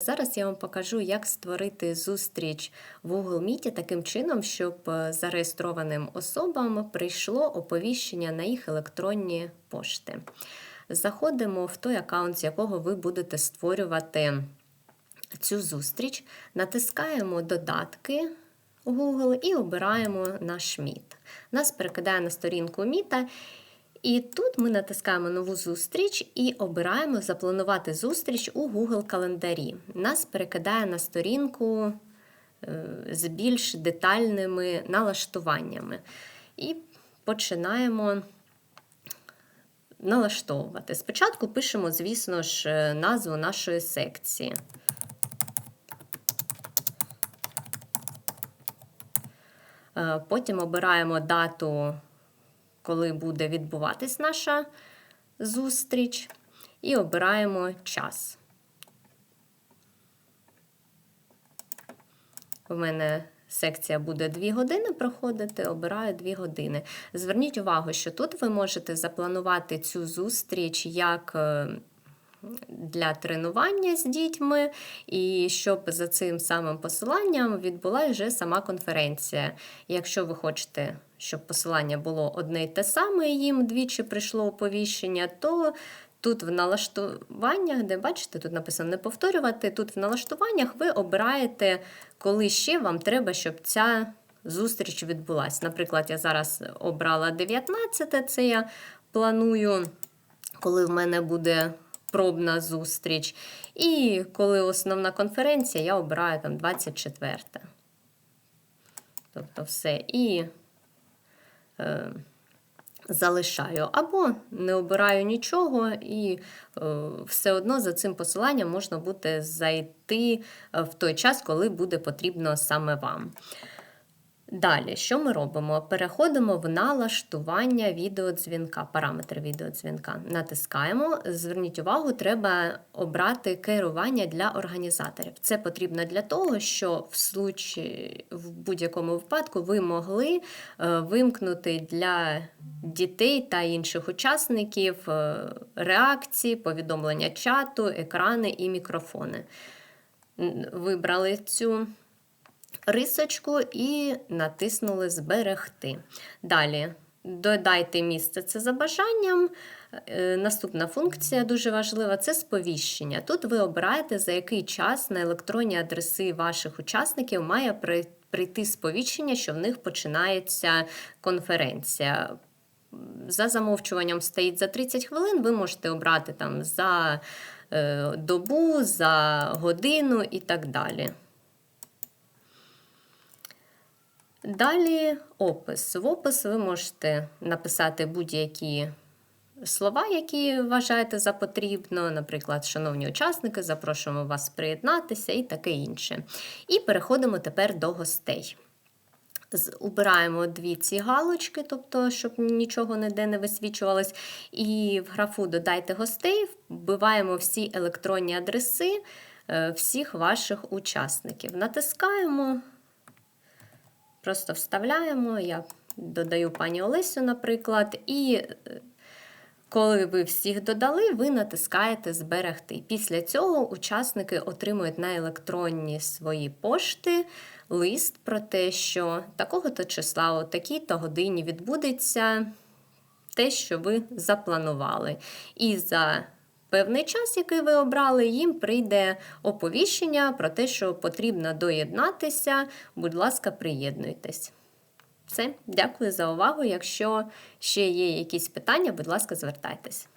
Зараз я вам покажу, як створити зустріч в Google Meet таким чином, щоб е, зареєстрованим особам прийшло оповіщення на їх електронні пошти. Заходимо в той аккаунт, з якого ви будете створювати цю зустріч, натискаємо додатки Google і обираємо наш Meet. Нас перекидає на сторінку Міта. І тут ми натискаємо нову зустріч і обираємо запланувати зустріч у Google календарі. Нас перекидає на сторінку е, з більш детальними налаштуваннями. І починаємо налаштовувати. Спочатку пишемо, звісно ж, е, назву нашої секції. Е, Потім обираємо дату коли буде відбуватись наша зустріч, і обираємо час. У мене секція буде 2 години проходити, обираю 2 години. Зверніть увагу, що тут ви можете запланувати цю зустріч як е, для тренування з дітьми, і щоб за цим самим посиланням відбулася вже сама конференція. Якщо ви хочете, щоб посилання було одне й те саме, їм двічі прийшло оповіщення, то тут в налаштуваннях, де бачите, тут написано не повторювати, тут в налаштуваннях ви обираєте, коли ще вам треба, щоб ця зустріч відбулася. Наприклад, я зараз обрала 19, це я планую, коли в мене буде пробна зустріч. І коли основна конференція, я обираю там 24. Тобто все. І залишаю. Або не обираю нічого, і е, все одно за цим посиланням можна буде зайти е, в той час, коли буде потрібно саме вам. Далі, що ми робимо? Переходимо в налаштування відеодзвінка, параметри відеодзвінка. Натискаємо. Зверніть увагу, треба обрати керування для організаторів. Це потрібно для того, що в случаї, в будь-якому випадку ви могли е, вимкнути для дітей та інших учасників е, реакції, повідомлення чату, екрани і мікрофони. Вибрали цю рисочку і натиснули Зберегти. Далі додайте місце це за бажанням. Е, наступна функція дуже важлива це сповіщення. Тут ви обираєте, за який час на електронні адреси ваших учасників має прийти сповіщення, що в них починається конференція. За замовчуванням стоїть за 30 хвилин, ви можете обрати там за е, добу, за годину і так далі. Далі опис. В опис ви можете написати будь-які слова, які вважаєте за потрібно. Наприклад, шановні учасники, запрошуємо вас приєднатися і таке інше. І переходимо тепер до гостей. Убираємо дві ці галочки, тобто, щоб нічого ніде не висвічувалось. І в графу Додайте гостей, вбиваємо всі електронні адреси е, всіх ваших учасників. Натискаємо. Просто вставляємо, я додаю пані Олесю, наприклад, і е, коли ви всіх додали, ви натискаєте Зберегти. Після цього учасники отримують на електронні свої пошти лист про те, що такого-то числа, о такій-то годині відбудеться те, що ви запланували. І за певний час, який ви обрали, їм прийде оповіщення про те, що потрібно доєднатися. Будь ласка, приєднуйтесь. Все, дякую за увагу. Якщо ще є якісь питання, будь ласка, звертайтесь.